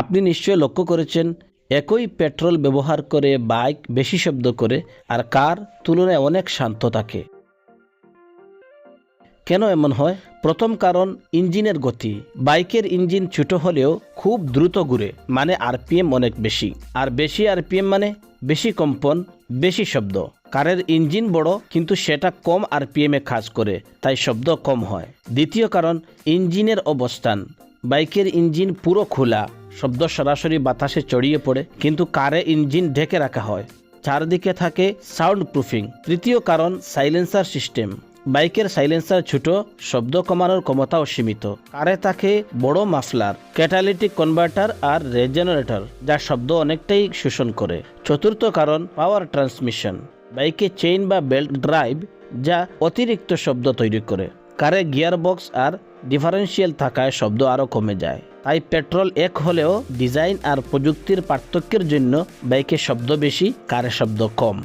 আপনি নিশ্চয় লক্ষ্য করেছেন, একই পেট্রোল ব্যবহার করে বাইক বেশি শব্দ করে আর কার তুলনায় অনেক শান্ত থাকে। কেন এমন হয়? প্রথম কারণ ইঞ্জিনের গতি। বাইকের ইঞ্জিন ছোট হলেও খুব দ্রুত ঘুরে মানে আরপিএম অনেক বেশি। আর বেশি আরপিএম মানে বেশি কম্পন, বেশি শব্দ। কারের ইঞ্জিন বড়, কিন্তু সেটা কম আরপিএমে কাজ করে, তাই শব্দ কম হয়। দ্বিতীয় কারণ ইঞ্জিনের অবস্থান। বাইকের ইঞ্জিন পুরো খোলা শব্দ সরাসরি বাতাসে চড়িয়ে পড়ে, কিন্তু কারে ইঞ্জিন ঢেকে রাখা হয়। চারদিকে থাকে সাউন্ড প্রুফিং তৃতীয় কারণ, সাইলেন্সার সিস্টেম। বাইকের সাইলেন্সার ছোট, শব্দ কমানোর ক্ষমতাও সীমিত। কারে থাকে বড় মাফলার, ক্যাটালিটিক কনভার্টার আর রেজেনারেটর, যা শব্দ অনেকটাই শোষণ করে। চতুর্থ কারণ, পাওয়ার ট্রান্সমিশন। বাইকে চেইন বা বেল্ট ড্রাইভ, যা অতিরিক্ত শব্দ তৈরি করে। কারে গিয়ার বক্স আর ডিফারেন্সিয়াল থাকায় শব্দ আরও কমে যায়। তাই পেট্রোল এক হলেও ডিজাইন আর প্রযুক্তির পার্থক্যের জন্য বাইকে শব্দ বেশি কারে শব্দ কম।